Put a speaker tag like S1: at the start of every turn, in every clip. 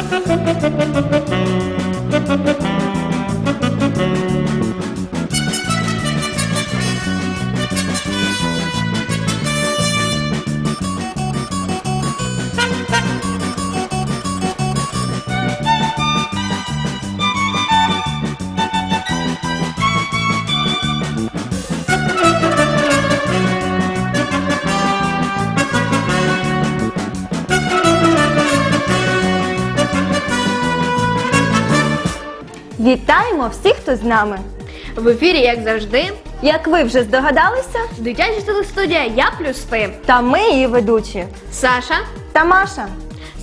S1: Thank you. Вітаємо всіх, хто з нами.
S2: В ефірі, як завжди,
S1: Як ви вже здогадалися,
S2: дитяча телестудія Я плюс ти.
S1: та ми її ведучі.
S2: Саша.
S1: Та Маша.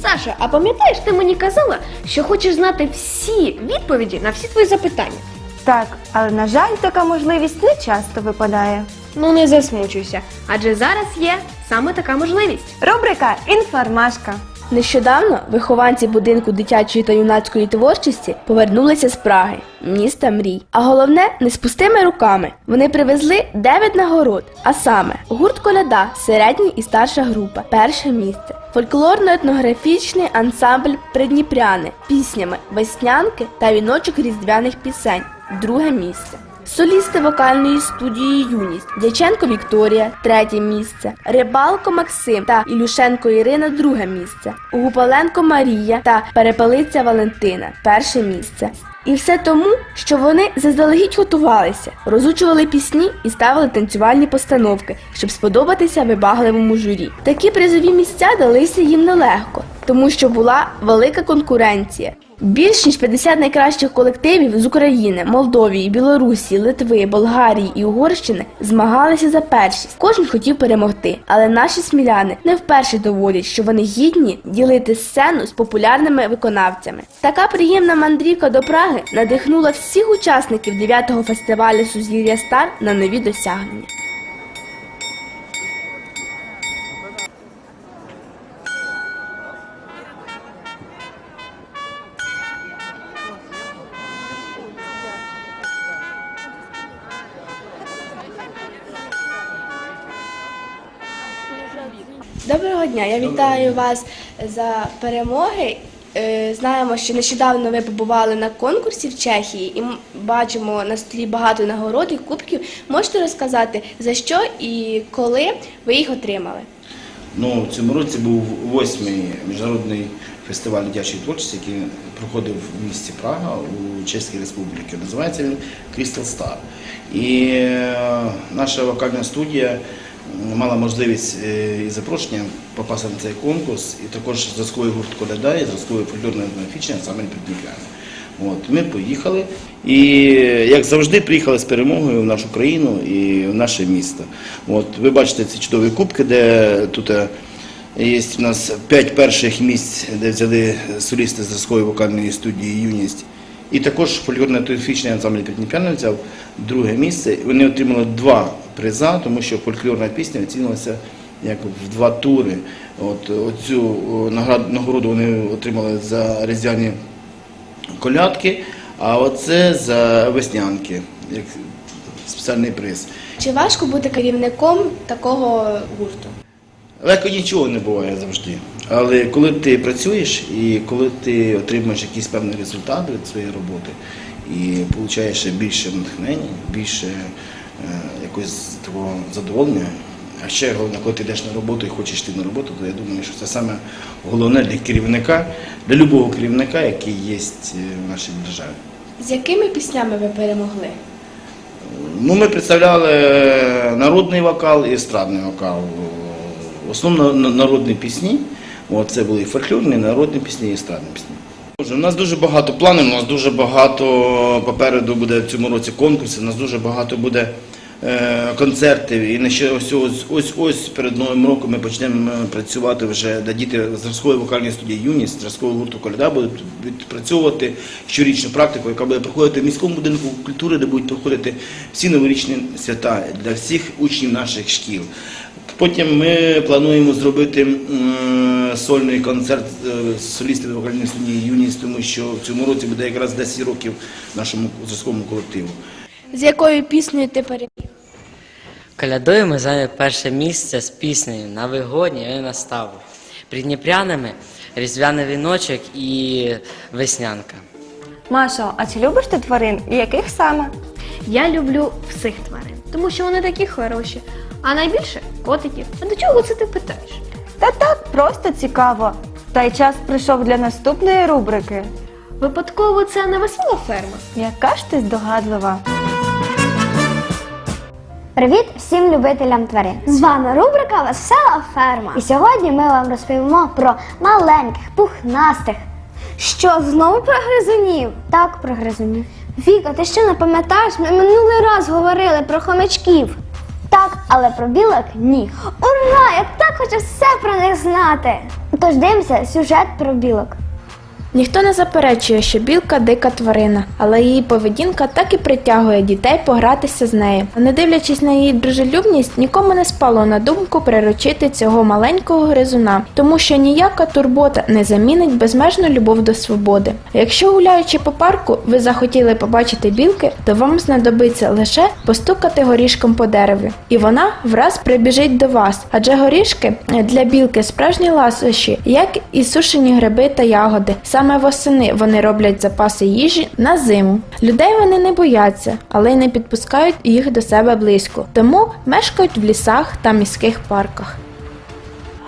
S2: Саша, а пам'ятаєш, ти мені казала, що хочеш знати всі відповіді на всі твої запитання?
S1: Так, але на жаль, така можливість не часто випадає.
S2: Ну не засмучуйся, адже зараз є саме така можливість.
S1: Рубрика Інформашка.
S3: Нещодавно вихованці будинку дитячої та юнацької творчості повернулися з Праги, міста мрій. А головне, не з пустими руками. Вони привезли 9 нагород, а саме гурт коляда, середня і старша група, перше місце. Фольклорно-етнографічний ансамбль Придніпряни піснями Веснянки та віночок різдвяних пісень, друге місце. Солісти вокальної студії Юність Дяченко Вікторія третє місце, Рибалко Максим та Ілюшенко Ірина друге місце, Гупаленко Марія та Перепелиця Валентина перше місце. І все тому, що вони заздалегідь готувалися, розучували пісні і ставили танцювальні постановки, щоб сподобатися вибагливому журі. Такі призові місця далися їм нелегко, тому що була велика конкуренція. Більш ніж 50 найкращих колективів з України, Молдовії, Білорусі, Литви, Болгарії і Угорщини змагалися за першість. Кожен хотів перемогти, але наші сміляни не вперше доводять, що вони гідні ділити сцену з популярними виконавцями. Така приємна мандрівка до Праги надихнула всіх учасників 9-го фестивалю Сузір'я Стар на нові досягнення. Доброго дня, я вітаю вас за перемоги. Е, Знаємо, що нещодавно ви побували на конкурсі в Чехії і бачимо на столі багато нагород і кубків. Можете розказати за що і коли ви їх отримали?
S4: Ну, в цьому році був восьмий міжнародний фестиваль дитячої творчості, який проходив в місті Прага у Чеській Республіці. Називається він Crystal Star. І е, наша вокальна студія мала можливість е, і запрошення попасти на цей конкурс, і також зразковий гурт Коляда і зразковий фольклорно-етнографічний ансамбль Підніпляни. От, ми поїхали і, як завжди, приїхали з перемогою в нашу країну і в наше місто. От, ви бачите ці чудові кубки, де тут е, є у нас п'ять перших місць, де взяли солісти з зразкової вокальної студії Юність. І також фольклорно-етнографічний ансамбль Підніпляни взяв друге місце. Вони отримали два приза, тому що фольклорна пісня оцінилася як в два тури. От, оцю нагороду вони отримали за різдвяні колядки, а оце за веснянки, як спеціальний приз.
S3: Чи важко бути керівником такого гурту?
S4: Легко нічого не буває завжди. Але коли ти працюєш і коли ти отримуєш якийсь певний результат від своєї роботи і отримуєш більше натхнення, більше якогось такого задоволення, а ще головне, коли ти йдеш на роботу і хочеш йти на роботу, то я думаю, що це саме головне для керівника, для будь-якого керівника, який є в нашій державі.
S3: З якими піснями ви перемогли?
S4: Ну, ми представляли народний вокал і естрадний вокал. На- народні пісні. От, це були і фольклорні, і народні пісні, і естрадні пісні. У нас дуже багато планів, у нас дуже багато попереду буде в цьому році конкурсів, у нас дуже багато буде е, концертів. І на ще ось, ось, ось, ось перед Новим роком ми почнемо е, працювати вже, де діти зразкової вокальної студії Юність, зразкового гурту Коляда будуть відпрацьовувати щорічну практику, яка буде проходити в міському будинку культури, де будуть проходити всі новорічні свята для всіх учнів наших шкіл. Потім ми плануємо зробити сольний концерт е, з солістами вокальної студії Юність, тому що в цьому році буде якраз 10 років нашому зразковому колективу.
S3: З якою піснею ти переміг?
S5: Колядою ми зайняли перше місце з піснею на вигодні і наставу. Придніпрянами різдвяний віночок і веснянка.
S1: Машо, а чи любиш ти тварин? І яких саме?
S2: Я люблю всіх тварин, тому що вони такі хороші. А найбільше котиків. А до чого це ти питаєш?
S1: Та так, просто цікаво. Та й час прийшов для наступної рубрики.
S2: Випадково це не весела ферма.
S1: Яка ж ти здогадлива?
S6: Привіт всім любителям тварин! З вами рубрика Весела ферма. І сьогодні ми вам розповімо про маленьких, пухнастих. Що, знову про гризунів? Так, про гризунів. Віка, ти що не пам'ятаєш? Ми минулий раз говорили про хомячків. Так, але про білок ні. Ура! Я так хочу все про них знати. Тож дивимося сюжет про білок.
S7: Ніхто не заперечує, що білка дика тварина, але її поведінка так і притягує дітей погратися з нею. Не дивлячись на її дружелюбність, нікому не спало на думку приручити цього маленького гризуна, тому що ніяка турбота не замінить безмежну любов до свободи. Якщо гуляючи по парку, ви захотіли побачити білки, то вам знадобиться лише постукати горішком по дереві, і вона враз прибіжить до вас, адже горішки для білки справжні ласощі, як і сушені гриби та ягоди. Саме восени вони роблять запаси їжі на зиму. Людей вони не бояться, але й не підпускають їх до себе близько, тому мешкають в лісах та міських парках.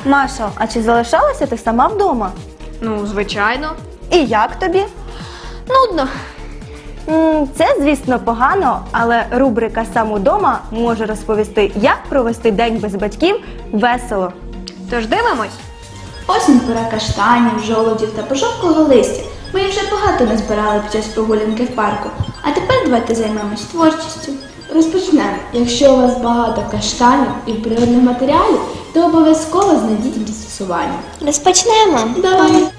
S1: Машо, а чи залишалася ти сама вдома?
S2: Ну, звичайно.
S1: І як тобі?
S2: Нудно.
S1: М, Це, звісно, погано, але рубрика «Сам удома» може розповісти, як провести день без батьків весело.
S2: Тож дивимось.
S8: Осінь пора каштанів, жолодів та пожовклого листя. Ми їх вже багато назбирали під час прогулянки в парку. А тепер давайте займемось творчістю. Розпочнемо. Якщо у вас багато каштанів і природних матеріалів, то обов'язково знайдіть застосування.
S6: Розпочнемо.
S8: Давай.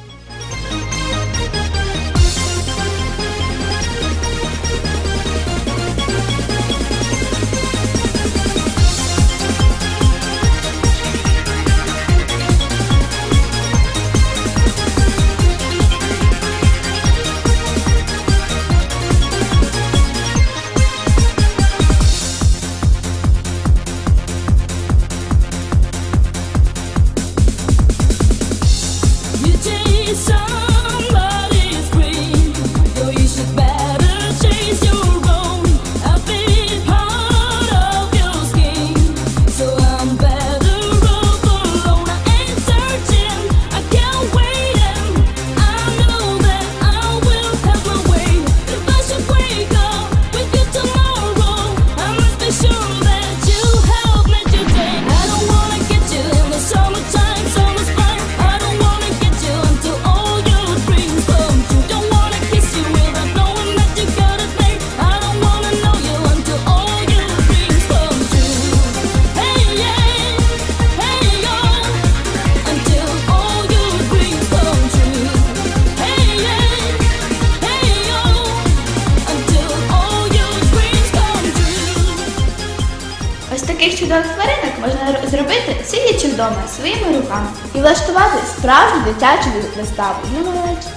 S8: Чудових тваринок можна зробити, сидячи вдома своїми руками і влаштувати справжню дитячу виставу для малечі.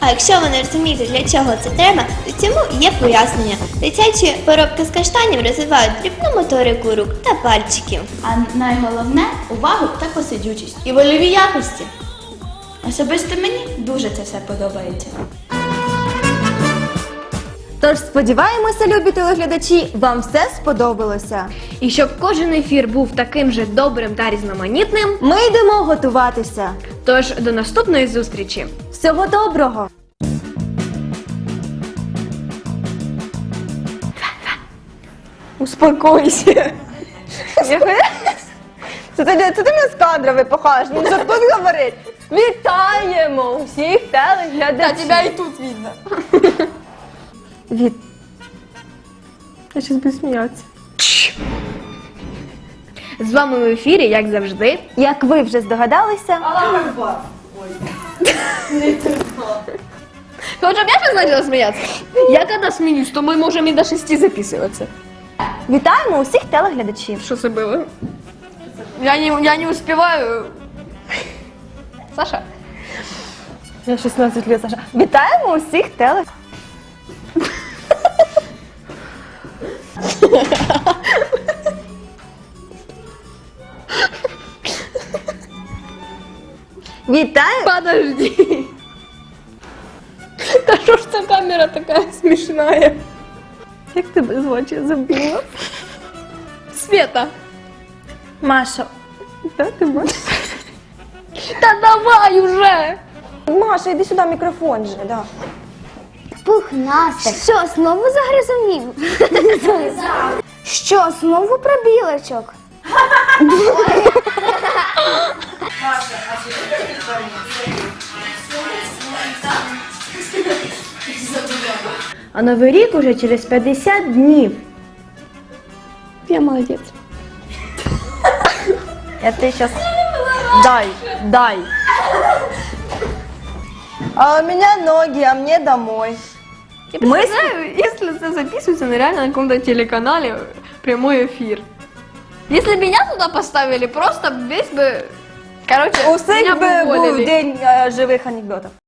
S6: А якщо ви не розумієте, для чого це треба, то цьому є пояснення. Дитячі поробки з каштанів розвивають дрібну моторику рук та пальчиків.
S8: А найголовне увагу та посидючість і вольові якості. Особисто мені дуже це все подобається.
S1: Тож сподіваємося, любі телеглядачі, вам все сподобалося.
S2: І щоб кожен ефір був таким же добрим та різноманітним.
S1: Ми йдемо готуватися.
S2: Тож до наступної зустрічі.
S1: Всього доброго! Успокойся. Це ти, це ти не з кадра випахаєш, ну що тут говорить. Вітаємо усіх телеглядачів. Та тебе і тут видно Від... Я щас буду сміятися.
S2: З вами в ефірі, як завжди.
S1: Як ви вже здогадалися,
S2: Хоча б я сейчас начала смеяться. Я когда смеюсь, то мы можем и до шести записываться.
S1: вітаємо усіх телеглядачів.
S2: Что это было? Я не, я не успеваю. Саша?
S1: Я 16 років, Саша. Вітаємо усіх теле. Вітаю!
S2: Подожди. Та що ж ця камера така смішна?
S1: Як тебе звати? Я забула.
S2: Света.
S1: Маша. Да, ти бачиш?
S2: Та давай уже.
S1: Маша, іди сюди, мікрофон же, да.
S6: Пухнастих. Що, знову загризунів? Що, знову про білочок?
S1: А Новий рік уже через 50 днів.
S2: Я молодець.
S1: Я тебе сейчас... Дай, дай. А у меня ноги, а мне домой.
S2: Я представляю, если это записывается на реально на каком-то телеканале прямой эфир. Если меня туда поставили, просто весь бы... Короче,
S1: У
S2: меня бы
S1: був
S2: уволили.
S1: день е, живих анекдотів.